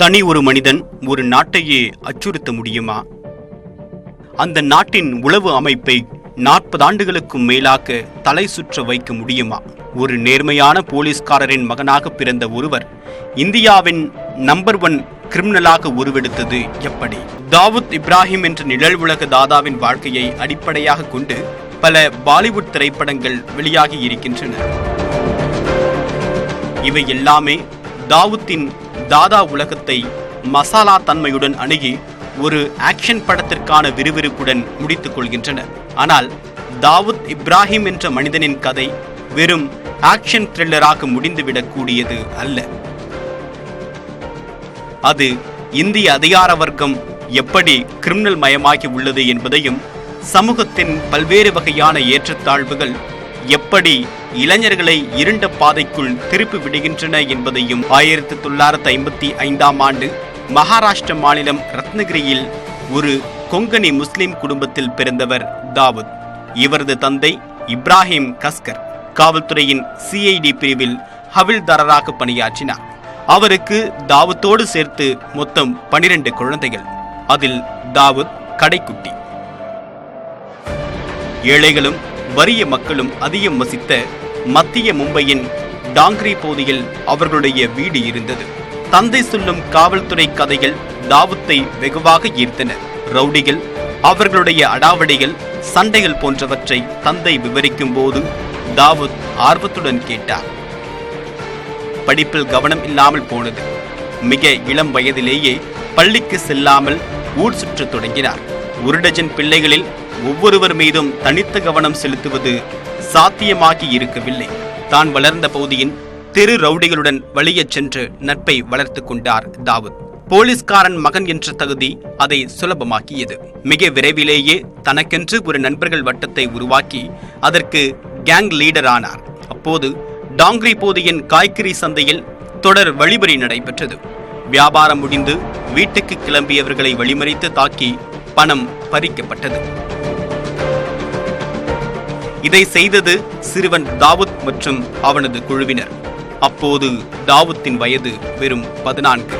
தனி ஒரு மனிதன் ஒரு நாட்டையே அச்சுறுத்த முடியுமா? அந்த நாட்டின் உளவு அமைப்பை நாற்பது ஆண்டுகளுக்கும் மேலாக தலை சுற்ற வைக்க முடியுமா? ஒரு நேர்மையான போலீஸ்காரரின் மகனாக பிறந்த ஒருவர் இந்தியாவின் நம்பர் ஒன் கிரிமினலாக உருவெடுத்தது எப்படி? தாவூத் இப்ராஹிம் என்ற நிழல் உலக தாதாவின் வாழ்க்கையை அடிப்படையாக கொண்டு பல பாலிவுட் திரைப்படங்கள் வெளியாகி இருக்கின்றன. இவை எல்லாமே தாவூத்தின் தாதா உலகத்தை மசாலா தன்மையுடன் அணுகி ஒரு ஆக்ஷன் படத்திற்கான விறுவிறுப்புடன் முடித்துக் கொள்கின்றன ஆனால் தாவூத் இப்ராஹிம் என்ற மனிதனின் கதை வெறும் ஆக்ஷன் த்ரில்லராக முடிந்துவிடக்கூடியது அல்ல. அது இந்திய அதிகார வர்க்கம் எப்படி கிரிமினல் மயமாகி உள்ளது என்பதையும் சமூகத்தின் பல்வேறு வகையான ஏற்றத்தாழ்வுகள் எப்படி இளைஞர்களை இருண்ட பாதைக்குள் திருப்பி விடுகின்றன என்பதையும் ஆயிரத்தி தொள்ளாயிரத்தி ஐம்பத்தி ஐந்தாம் ஆண்டு மகாராஷ்டிர மாநிலம் ரத்னகிரியில் ஒரு கொங்கணி முஸ்லிம் குடும்பத்தில் பிறந்தவர் தாவூத். இவரது தந்தை இப்ராஹிம் கஸ்கர் காவல்துறையின் சிஐடி பிரிவில் ஹவில்தாரராக பணியாற்றினார். அவருக்கு தாவூத்தோடு சேர்த்து மொத்தம் பனிரெண்டு குழந்தைகள். அதில் தாவூத் கடைக்குட்டி. ஏழைகளும் வறிய மக்களும் அதிகம் வசித்த மத்திய மும்பையின் டாங்கிரி பகுதியில் அவர்களுடைய வீடு இருந்தது. தந்தை சொல்லும் காவல்துறை கதைகள் தாவூத்தை வெகுவாக ஈர்த்தன. ரவுடிகள் அவர்களுடைய அடாவடிகள் சண்டைகள் போன்றவற்றை தந்தை விவரிக்கும் போது தாவூத் ஆர்வத்துடன் கேட்டார். படிப்பில் கவனம் இல்லாமல் போனது. மிக இளம் வயதிலேயே பள்ளிக்கு செல்லாமல் ஊர் சுற்றத் தொடங்கினார். ஒரு டஜன் பிள்ளைகளில் ஒவ்வொருவர் மீதும் தனித்த கவனம் செலுத்துவது சாத்தியமாகி இருக்கவில்லை. தான் வளர்ந்த பகுதியின் தெரு ரவுடிகளுடன் வழியச் சென்று நட்பை வளர்த்துக் கொண்டார் தாவூத். போலீஸ்காரன் மகன் என்ற தகுதி அதை சுலபமாக்கியது. மிக விரைவிலேயே தனக்கென்று ஒரு நண்பர்கள் வட்டத்தை உருவாக்கி அதற்கு கேங் லீடர் ஆனார் அப்போது டாங்கிரி போதியின் காய்கறி சந்தையில் தொடர் வழிபறி நடைபெற்றது. வியாபாரம் முடிந்து வீட்டுக்கு கிளம்பியவர்களை வழிமறித்து தாக்கி பணம் பறிக்கப்பட்டது. இதை செய்தது சிறுவன் தாவூத் மற்றும் அவனது குழுவினர். அப்போது தாவூத்தின் வயது வெறும் பதினான்கு.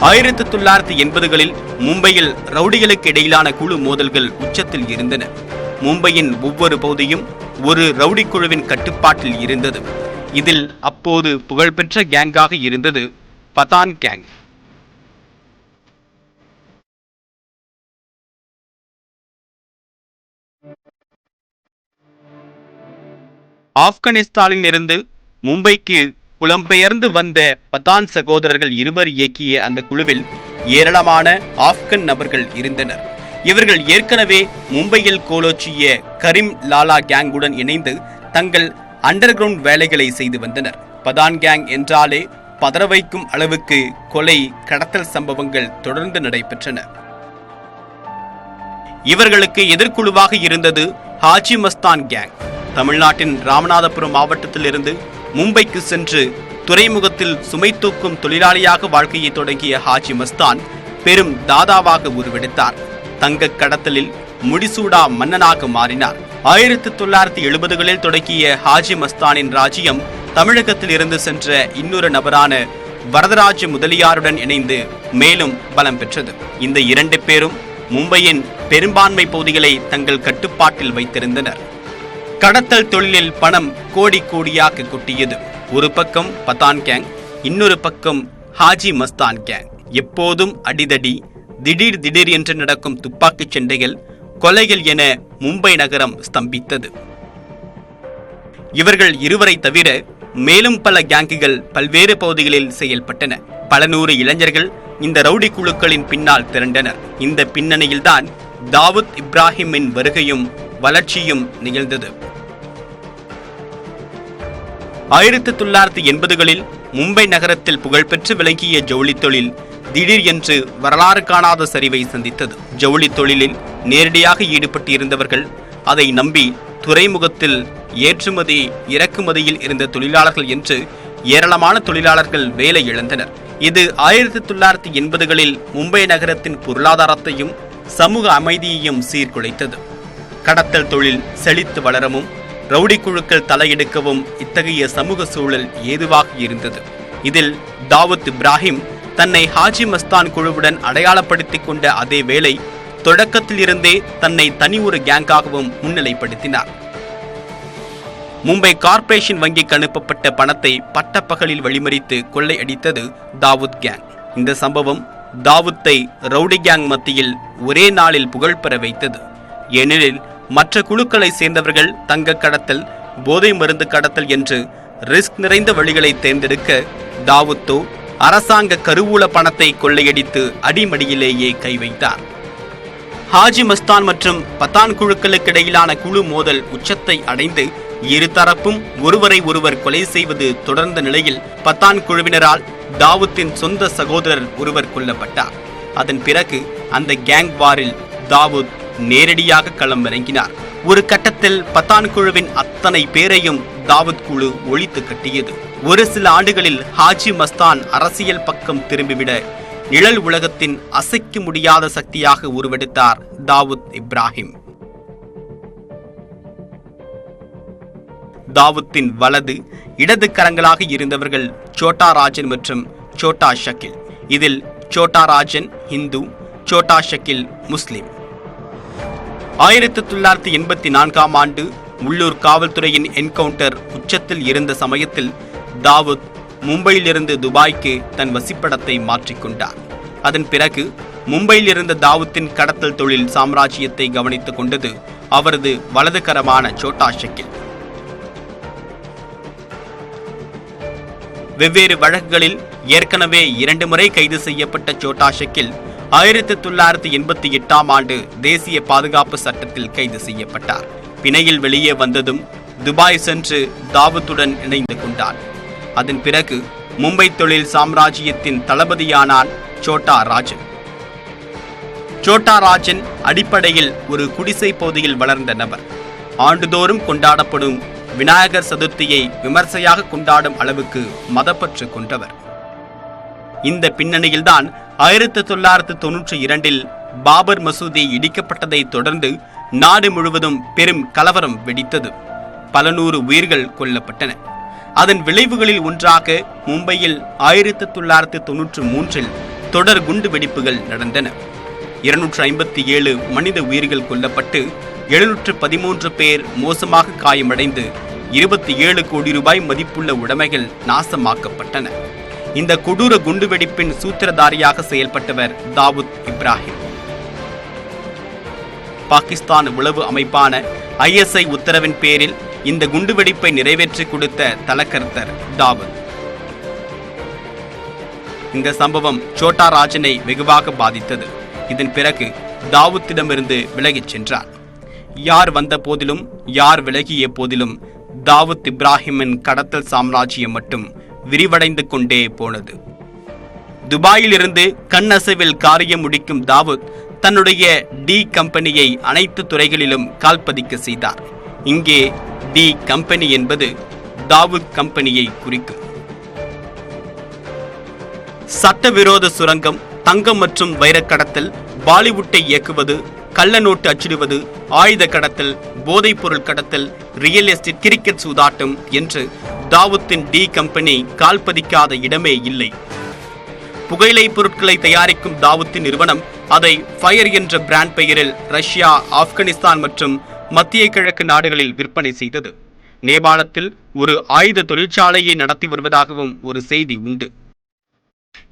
ஆயிரத்தி தொள்ளாயிரத்தி எண்பதுகளில் மும்பையில் ரவுடிகளுக்கு இடையிலான குழு மோதல்கள் உச்சத்தில் இருந்தன. மும்பையின் ஒவ்வொரு பகுதியும் ஒரு ரவுடி குழுவின் கட்டுப்பாட்டில் இருந்தது. இதில் அப்போது புகழ்பெற்ற கேங்காக இருந்தது பதான் கேங். ஆப்கானிஸ்தானில் இருந்து மும்பைக்கு புலம்பெயர்ந்து வந்த பதான் சகோதரர்கள் இருவர் இயக்கிய அந்த குழுவில் ஏராளமான ஆப்கன் நபர்கள் இருந்தனர். இவர்கள் ஏற்கனவே மும்பையில் கோலோச்சிய கரீம் லாலா கேங்குடன் இணைந்து தங்கள் அண்டர் கிரவுண்ட் வேலைகளை செய்து வந்தனர். பதான் கேங் என்றாலே பதற வைக்கும் அளவுக்கு கொலை கடத்தல் சம்பவங்கள் தொடர்ந்து நடைபெற்றன. இவர்களுக்கு எதிர்குழுவாக இருந்தது ஹாஜி மஸ்தான் கேங். தமிழ்நாட்டின் ராமநாதபுரம் மாவட்டத்திலிருந்து மும்பைக்கு சென்று துறைமுகத்தில் சுமை தூக்கும் தொழிலாளியாக வாழ்க்கையை தொடங்கிய ஹாஜி மஸ்தான் பெரும் தாதாவாக உருவெடுத்தார். தங்க கடத்தலில் முடிசூடா மன்னனாக மாறினார். ஆயிரத்தி தொள்ளாயிரத்தி எழுபதுகளில் தொடங்கிய ஹாஜி மஸ்தானின் ராஜ்யம் தமிழகத்தில் இருந்து சென்ற இன்னொரு நபரான வரதராஜ முதலியாருடன் இணைந்து மேலும் பலம் பெற்றது. இந்த இரண்டு பேரும் மும்பையின் பெரும்பான்மை பகுதிகளை தங்கள் கட்டுப்பாட்டில் வைத்திருந்தனர். கடத்தல் தொழிலில் பணம் கோடி கோடியாக கொட்டியது. ஒரு பக்கம் பதான் கேங் இன்னொரு பக்கம் ஹாஜி மஸ்தான் கேங் எப்போதும் அடிதடி திடீர் திடீர் என்று நடக்கும் துப்பாக்கிச் சண்டைகள் கொலைகள் என மும்பை நகரம் ஸ்தம்பித்தது. இவர்கள் இருவரை தவிர மேலும் பல கேங்குகள் பல்வேறு பகுதிகளில் செயல்பட்டன. பல நூறு இளைஞர்கள் இந்த ரவுடி குழுக்களின் பின்னால் திரண்டனர். இந்த பின்னணியில்தான் தாவூத் இப்ராஹிமின் வருகையும் வளர்ச்சியும் நிகழ்ந்தது. ஆயிரத்தி தொள்ளாயிரத்தி எண்பதுகளில் மும்பை நகரத்தில் புகழ்பெற்று விளங்கிய ஜவுளி தொழில் திடீர் என்று வரலாறு காணாத சரிவை சந்தித்தது. ஜவுளி தொழிலில் நேரடியாக ஈடுபட்டிருந்தவர்கள் அதை நம்பி துறைமுகத்தில் ஏற்றுமதி இறக்குமதியில் இருந்த தொழிலாளர்கள் என்று ஏராளமான தொழிலாளர்கள் வேலை இழந்தனர். இது ஆயிரத்தி தொள்ளாயிரத்தி எண்பதுகளில் மும்பை நகரத்தின் பொருளாதாரத்தையும் சமூக அமைதியையும் சீர்குலைத்தது. கடத்தல் தொழில் செழித்து வளரவும் ரவுடி குழுக்கள் தலையெடுக்கவும் இத்தகைய சமூக சூழல் ஏதுவாக இருந்தது. இதில் தாவூத் இப்ராஹிம் தன்னை ஹாஜி மஸ்தான் குழுவுடன் அடையாளப்படுத்திக் கொண்ட அதே வேளை தொடக்கத்தில் இருந்தே தன்னை தனி ஒரு கேங்காகவும் முன்னிலைப்படுத்தினார். மும்பை கார்ப்பரேஷன் வங்கிக்கு அனுப்பப்பட்ட பணத்தை பட்டப்பகலில் வழிமறித்து கொள்ளையடித்தது தாவூத் கேங். இந்த சம்பவம் தாவூத்தை ரவுடி கேங் மத்தியில் ஒரே நாளில் புகழ் பெற வைத்தது. ஏனெனில் மற்ற குழுக்களை சேர்ந்தவர்கள் தங்க கடத்தல் போதை மருந்து கடத்தல் என்று ரிஸ்க் நிறைந்த வழிகளை தேர்ந்தெடுக்க தாவூத்தோ அரசாங்க கருவூல பணத்தை கொள்ளையடித்து அடிமடியிலேயே கை வைத்தார். ஹாஜி மஸ்தான் மற்றும் பத்தான் குழுக்களுக்கு இடையிலான குழு மோதல் உச்சத்தை அடைந்து இருதரப்பும் ஒருவரை ஒருவர் கொலை செய்வது தொடர்ந்த நிலையில் பத்தான் குழுவினரால் தாவூத்தின் சொந்த சகோதரர் ஒருவர் கொல்லப்பட்டார். அதன் பிறகு அந்த கேங் வாரில் தாவூத் நேரடியாக களம் இறங்கினார் ஒரு கட்டத்தில் பத்தான் குழுவின் அத்தனை பேரையும் தாவூத் குழு ஒழித்து கட்டியது. ஒரு சில ஆண்டுகளில் ஹாஜி மஸ்தான் அரசியல் பக்கம் திரும்பிவிட நிழல் உலகத்தின் அசைக்க முடியாத சக்தியாக உருவெடுத்தார் தாவூத் இப்ராஹிம். தாவூத்தின் வலது இடது கரங்களாக இருந்தவர்கள் சோட்டா ராஜன் மற்றும் சோட்டா ஷக்கில். இதில் சோட்டா ராஜன் இந்து சோட்டா ஷக்கில் முஸ்லிம். ஆயிரத்தி தொள்ளாயிரத்தி எண்பத்தி நான்காம் ஆண்டு உள்ளூர் காவல்துறையின் என்கவுண்டர் உச்சத்தில் இருந்த சமயத்தில் தாவூத் மும்பையிலிருந்து துபாய்க்கு தன் வசிப்படத்தை மாற்றிக்கொண்டார். அதன் பிறகு மும்பையில் இருந்த தாவூத்தின் கடத்தல் தொழில் சாம்ராஜ்யத்தை கவனித்துக் கொண்டது அவரது வலதுகரமான சோட்டா ஷக்கில். வெவ்வேறு வழக்குகளில் ஏற்கனவே இரண்டு முறை கைது செய்யப்பட்ட சோட்டா ஷக்கில் ஆயிரத்தி தொள்ளாயிரத்தி எண்பத்தி எட்டாம் ஆண்டு தேசிய பாதுகாப்பு சட்டத்தில் கைது செய்யப்பட்டார். பிணையில் வெளியே வந்ததும் துபாய் சென்று தாவத்துடன் இணைந்து கொண்டார். அதன் பிறகு மும்பை தொழில் சாம்ராஜ்யத்தின் தளபதியானான் சோட்டா ராஜன். சோட்டா ராஜன் அடிப்படையில் ஒரு குடிசை பகுதியில் வளர்ந்த நபர். ஆண்டுதோறும் கொண்டாடப்படும் விநாயகர் சதுர்த்தியை விமர்சையாக கொண்டாடும் அளவுக்கு மதப்பற்று கொண்டவர். இந்த பின்னணியில்தான் ஆயிரத்தி தொள்ளாயிரத்து தொன்னூற்றி இரண்டில் பாபர் மசூதி இடிக்கப்பட்டதை தொடர்ந்து நாடு முழுவதும் பெரும் கலவரம் வெடித்தது. பல நூறு உயிர்கள் கொல்லப்பட்டன. அதன் விளைவுகளில் ஒன்றாக மும்பையில் ஆயிரத்தி தொள்ளாயிரத்து தொன்னூற்றி மூன்றில் தொடர் குண்டு வெடிப்புகள் நடந்தன. இருநூற்று ஐம்பத்தி ஏழு மனித உயிர்கள் கொல்லப்பட்டு எழுநூற்று பதிமூன்று பேர் மோசமாக காயமடைந்து இருபத்தி ஏழு கோடி ரூபாய் மதிப்புள்ள உடைமைகள் நாசமாக்கப்பட்டன. இந்த கொடூர குண்டுவெடிப்பின் சூத்திரதாரியாக செயல்பட்டவர் தாவூத் இப்ராஹிம். பாகிஸ்தான் உளவு அமைப்பான ஐஎஸ்ஐ உத்தரவின் பேரில் இந்த குண்டுவெடிப்பை நிறைவேற்றி கொடுத்த தலக்கர்த்தர் தாவூத். இந்த சம்பவம் சோட்டா ராஜனை வெகுவாக பாதித்தது. இதன் பிறகு தாவூத்திடமிருந்து விலகிச் சென்றார். யார் வந்த போதிலும் யார் விலகிய போதிலும் தாவூத் இப்ராஹிமின் கடத்தல் சாம்ராஜ்யம் மட்டும் விரிவடைந்து கொண்டே போனது. துபாயிலிருந்து கண்ணசைவில் காரியம் முடிக்கும் தாவூத் தன்னுடைய டி கம்பெனியை அனைத்து துறைகளிலும் கால்பதிக்க செய்தார். இங்கே டி கம்பெனி என்பது தாவூத் கம்பெனியை குறிக்கும். சட்டவிரோத சுரங்கம் தங்கம் மற்றும் வைரக்கடத்தல் பாலிவுட்டை இயக்குவது கள்ள நோட்டு அச்சிடுவது ஆயுத கடத்தல் போதைப் பொருள் கடத்தல் ரியல் எஸ்டேட் கிரிக்கெட் சூதாட்டம் என்று தாவூத்தின் டி கம்பெனி கால்பதிக்காத இடமே இல்லை. புகையிலை பொருட்களை தயாரிக்கும் தாவூத்தின் நிறுவனம் அதை ஃபயர் என்ற பிராண்ட் பெயரில் ரஷ்யா ஆப்கானிஸ்தான் மற்றும் மத்திய கிழக்கு நாடுகளில் விற்பனை செய்தது. நேபாளத்தில் ஒரு ஆயுத தொழிற்சாலையை நடத்தி வருவதாகவும் ஒரு செய்தி உண்டு.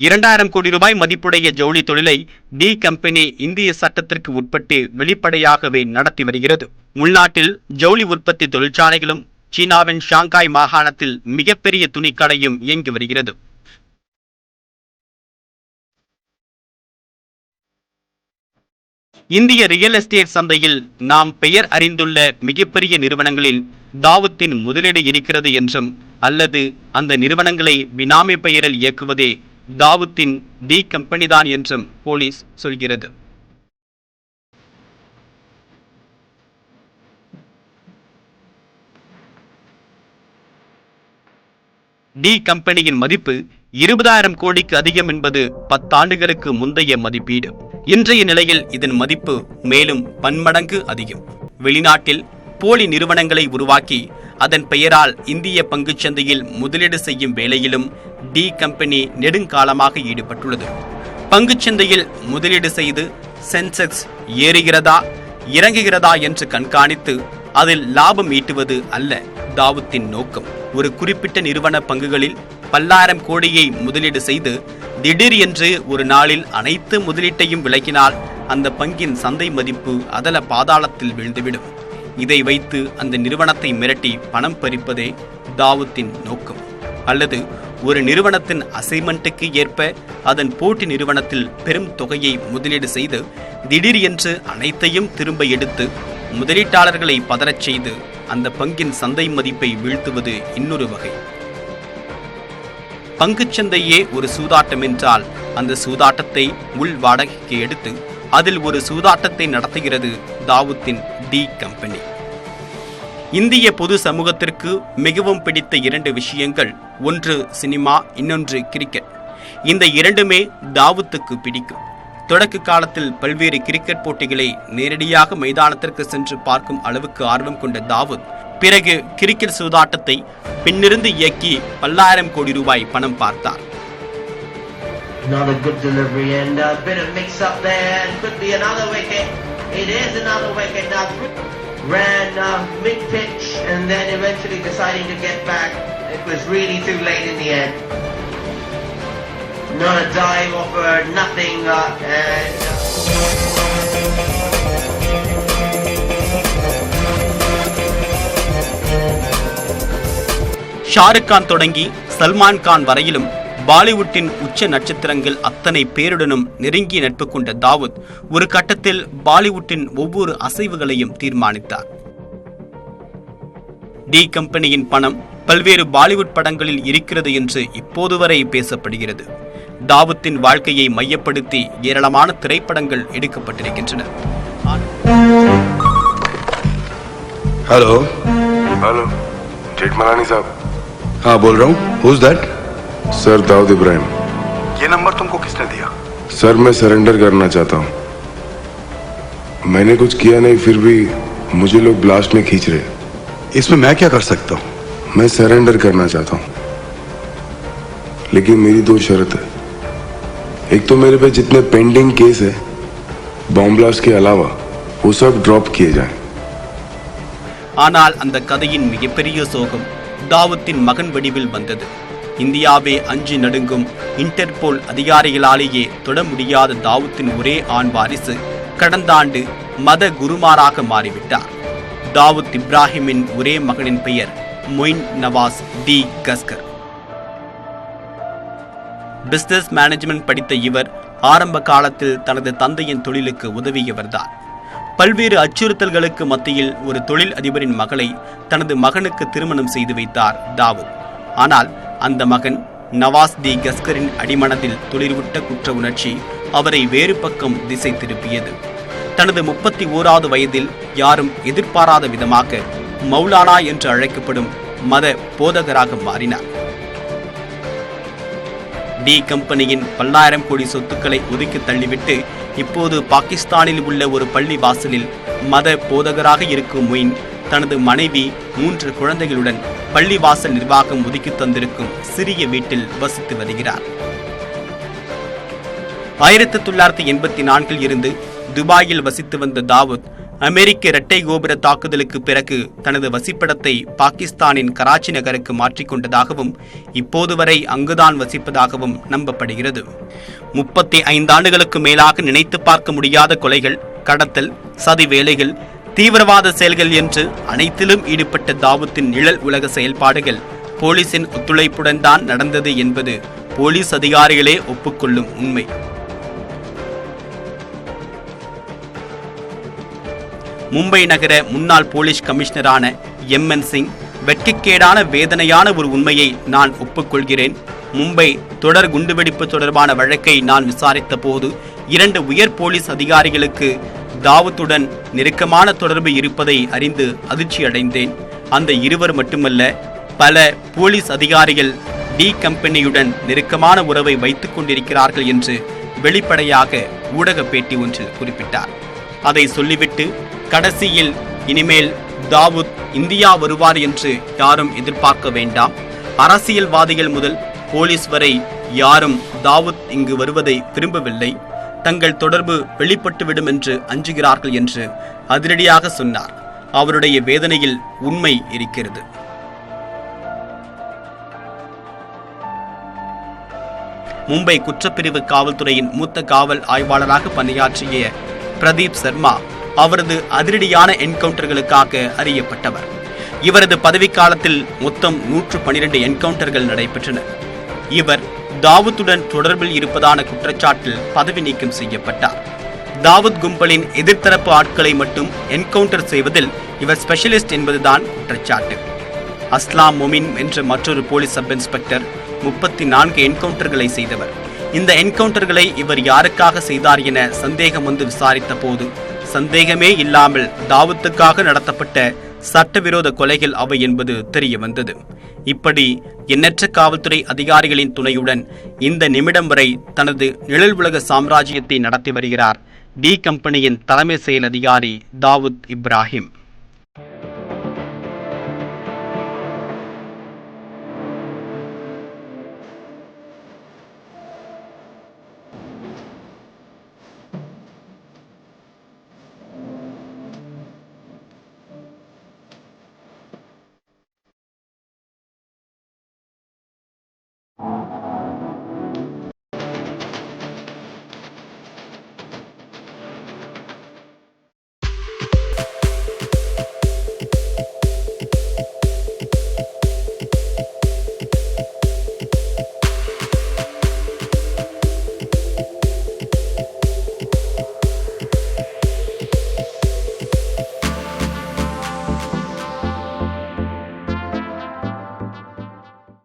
இரண்டாயிரம் கோடி ரூபாய் மதிப்புடைய ஜவுளி தொழிலை டி கம்பெனி இந்திய சட்டத்திற்கு உட்பட்டு வெளிப்படையாகவே நடத்தி வருகிறது. உள்நாட்டில் ஜவுளி உற்பத்தி தொழிற்சாலைகளும் சீனாவின் ஷாங்காய் மாகாணத்தில் மிகப்பெரிய துணிக்கடையும் இயங்கி வருகிறது. இந்திய ரியல் எஸ்டேட் சந்தையில் நாம் பெயர் அறிந்துள்ள மிகப்பெரிய நிறுவனங்களில் தாவூத்தின் முதலீடு இருக்கிறது என்றும் அல்லது அந்த நிறுவனங்களை பினாமி பெயரில் இயக்குவதே தாவூத்தின் டி கம்பெனிதான் என்றும் போலீஸ் சொல்கிறது. டி கம்பெனியின் மதிப்பு இருபதாயிரம் கோடிக்கு அதிகம் என்பது பத்தாண்டுகளுக்கு முந்தைய மதிப்பீடு. இன்றைய நிலையில் இதன் மதிப்பு மேலும் பன்மடங்கு அதிகம். வெளிநாட்டில் போலி நிறுவனங்களை உருவாக்கி அதன் பெயரால் இந்திய பங்குச் சந்தையில் முதலீடு செய்யும் வேலையிலும் டி கம்பெனி நெடுங்காலமாக ஈடுபட்டுள்ளது. பங்குச் சந்தையில் முதலீடு செய்து சென்செக்ஸ் ஏறுகிறதா இறங்குகிறதா என்று கண்காணித்து அதில் லாபம் ஈட்டுவது அல்ல தாவூத்தின் நோக்கம். ஒரு குறிப்பிட்ட நிறுவன பங்குகளில் பல்லாயிரம் கோடியை முதலீடு செய்து திடீர் என்று ஒரு நாளில் அனைத்து முதலீட்டையும் விலக்கினால் அந்த பங்கின் சந்தை மதிப்பு அதல பாதாளத்தில் வீழ்ந்துவிடும். இதை வைத்து அந்த நிறுவனத்தை மிரட்டி பணம் பறிப்பதே தாவூத்தின் நோக்கம். அல்லது ஒரு நிறுவனத்தின் அசைன்மெண்ட்டுக்கு ஏற்ப அதன் போட்டி நிறுவனத்தில் பெரும் தொகையை முதலீடு செய்து திடீர் என்று அனைத்தையும் திரும்ப எடுத்து முதலீட்டாளர்களை பதறச் செய்து அந்த பங்கின் சந்தை மதிப்பை வீழ்த்துவது இன்னொரு வகை. பங்குச்சந்தையே ஒரு சூதாட்டம் என்றால் அந்த சூதாட்டத்தை உள் வாடகைக்கு எடுத்து அதில் ஒரு சூதாட்டத்தை நடத்துகிறது தாவூத்தின் டி கம்பெனி. இந்திய பொது சமூகத்திற்கு மிகவும் பிடித்த இரண்டு விஷயங்கள் ஒன்று சினிமா இன்னொன்று கிரிக்கெட். இந்த இரண்டுமே தாவூத்துக்கு பிடிக்கும். தொடக்க காலத்தில் பல்வேறு கிரிக்கெட் போட்டிகளை நேரடியாக மைதானத்திற்கு சென்று பார்க்கும் அளவுக்கு ஆர்வம் கொண்ட தாவூத் பிறகு கிரிக்கெட் சூதாட்டத்தை பின்னிருந்து இயக்கி பல்லாயிரம் கோடி ரூபாய் பணம் பார்த்தார். Another good delivery and a bit of mix up there and could be another wicket. It is another wicket now. Ran uh, mid pitch and then eventually deciding to get back. It was really too late in the end. Not a dive offered, nothing, uh, and. Uh, Shahrukh Khan தொடங்கி சல்மான் கான் வரையிலும் பாலிவுட்டின் உச்ச நட்சத்திரங்கள் அத்தனை பேருடனும் நெருங்கிய நட்பு கொண்ட தாவூத் ஒரு கட்டத்தில் பாலிவுட்டின் ஒவ்வொரு அசைவுகளையும் தீர்மானித்தார் டி கம்பெனியின் பணம் பல்வேறு பாலிவுட் படங்களில் இருக்கிறது என்று இப்போது வரை பேசப்படுகிறது தாவூத்தின் வாழ்க்கையை மையப்படுத்தி ஏராளமான திரைப்படங்கள் எடுக்கப்பட்டிருக்கின்றன हेलो हेलो जेठमलानी साहब हाँ बोल रहा हूँ whose that sir Dawood Ibrahim ये नंबर तुमको किसने दिया सर मैं सरेंडर करना चाहता हूँ मैंने कुछ किया नहीं फिर भी मुझे लोग ब्लास्ट में खींच रहे इसमें मैं क्या कर सकता हूँ मैं सरेंडर करना चाहता हूँ लेकिन मेरी दो शर्त है एक तो मेरे पे जितने पेंडिंग केस है बॉम्ब ब्लास्ट के अलावा वो सब ड्रॉप किए जाएं ஆனால் அந்த கதையின் மிகப்பெரிய சோகம் தாவூத்தின் மகன் வடிவில் வந்தது இந்தியாவே அஞ்சு நடுங்கும். இன்டர்போல் அதிகாரிகளாலேயே தொட முடியாத தாவூத்தின் ஒரே ஆண் வாரிசு கடந்த ஆண்டு மத குருமாராக மாறிவிட்டார். தாவூத் இப்ராஹிமின் ஒரே மகனின் பெயர் Moin Nawaz D. Kaskar. Business management படித்த இவர் ஆரம்ப காலத்தில் தனது தந்தையின் தொழிலுக்கு உதவியவர்தான். பல்வேறு அச்சுறுத்தல்களுக்கு மத்தியில் ஒரு தொழில் அதிபரின் மகளை தனது மகனுக்கு திருமணம் செய்து வைத்தார் தாவூத். ஆனால் அந்த மகன் நவாஸ் தி கஸ்கரின் அடிமனதில் துளிர்விட்ட குற்ற உணர்ச்சி அவரை வேறு பக்கம் திசை திருப்பியது. தனது முப்பத்தி ஓராவது வயதில் யாரும் எதிர்பாராத விதமாக மௌலானா என்று அழைக்கப்படும் மத போதகராக மாறினார். டி கம்பெனியின் பல்லாயிரம் கோடி சொத்துக்களை ஒதுக்கி தள்ளிவிட்டு இப்போது பாகிஸ்தானில் உள்ள ஒரு பள்ளி வாசலில் மத போதகராக இருக்கும் மொயின் தனது மனைவி மூன்று குழந்தைகளுடன் பள்ளிவாசல் நிர்வாகம் ஒதுக்கி தந்திருக்கும் சிறிய வீட்டில் வசித்து வருகிறார். ஆயிரத்தி தொள்ளாயிரத்தி எண்பத்தி நான்கில் இருந்து துபாயில் வசித்து வந்த தாவூத் அமெரிக்க இரட்டை கோபுர தாக்குதலுக்கு பிறகு தனது வசிப்பிடத்தை பாகிஸ்தானின் கராச்சி நகருக்கு மாற்றிக்கொண்டதாகவும் இப்போது வரை அங்குதான் வசிப்பதாகவும் நம்பப்படுகிறது. முப்பத்தி ஐந்தாண்டுகளுக்கு மேலாக நினைத்து பார்க்க முடியாத கொலைகள் கடத்தல் சதி வேலைகள் தீவிரவாத செயல்கள் என்று அனைத்திலும் ஈடுபட்ட தாவூத்தின் நிழல் உலக செயல்பாடுகள் போலீசின் ஒத்துழைப்புடன் தான் நடந்தது என்பது போலீஸ் அதிகாரிகளே ஒப்புக்கொள்ளும் உண்மை. மும்பை நகர முன்னாள் போலீஸ் கமிஷனரான எம் என் சிங் வெட்கக்கேடான வேதனையான ஒரு உண்மையை நான் ஒப்புக்கொள்கிறேன். மும்பை தொடர் குண்டுவெடிப்பு தொடர்பான வழக்கை நான் விசாரித்த போது இரண்டு உயர் போலீஸ் அதிகாரிகளுக்கு தாவூத்துடன் நெருக்கமான தொடர்பு இருப்பதை அறிந்து அதிர்ச்சியடைந்தேன். அந்த இருவர் மட்டுமல்ல பல போலீஸ் அதிகாரிகள் டி கம்பெனியுடன் நெருக்கமான உறவை வைத்துக் கொண்டிருக்கிறார்கள் என்று வெளிப்படையாக ஊடக பேட்டி ஒன்றில் குறிப்பிட்டார். அதை சொல்லிவிட்டு கடைசியில் இனிமேல் தாவூத் இந்தியா வருவார் என்று யாரும் எதிர்பார்க்க வேண்டாம். அரசியல்வாதிகள் முதல் போலீஸ் வரை யாரும் தாவூத் இங்கு வருவதை விரும்பவில்லை. தங்கள் தொடர்பு வெளிப்பட்டுவிடும் என்று அஞ்சுகிறார்கள் என்று அதிரடியாக சொன்னார். அவருடைய வேதனையில் உண்மை இருக்கிறது. மும்பை குற்றப்பிரிவு காவல்துறையின் மூத்த காவல் ஆய்வாளராக பணியாற்றிய பிரதீப் சர்மா அவரது அதிரடியான என்கவுண்டர்களுக்காக அறியப்பட்டவர். இவரது பதவிக்காலத்தில் மொத்தம் நூற்று பனிரெண்டு என்கவுண்டர்கள் நடைபெற்றன. இவர் தாவூத்துடன் தொடர்பில் இருப்பதான குற்றச்சாட்டில் பதவி நீக்கம் செய்யப்பட்டார். தாவூத் கும்பலின் எதிர்த்தரப்பு ஆட்களை மட்டும் என்கவுண்டர் செய்வதில் இவர் ஸ்பெஷலிஸ்ட் என்பதுதான் குற்றச்சாட்டு. அஸ்லாம் மொமின் என்ற மற்றொரு போலீஸ் சப் இன்ஸ்பெக்டர் முப்பத்தி நான்கு என்கவுண்டர்களை செய்தவர். இந்த என்கவுண்டர்களை இவர் யாருக்காக செய்தார் என சந்தேகம் வந்து விசாரித்த போது சந்தேகமே இல்லாமல் தாவூத்துக்காக நடத்தப்பட்ட சட்டவிரோத கொலைகள் அவை என்பது தெரிய வந்தது இப்படி எண்ணற்ற காவல்துறை அதிகாரிகளின் துணையுடன் இந்த நிமிடம் வரை தனது நிழல் உலக சாம்ராஜ்யத்தை நடத்தி வருகிறார் டி கம்பெனியின் தலைமை செயல் அதிகாரி தாவூத் இப்ராஹிம்.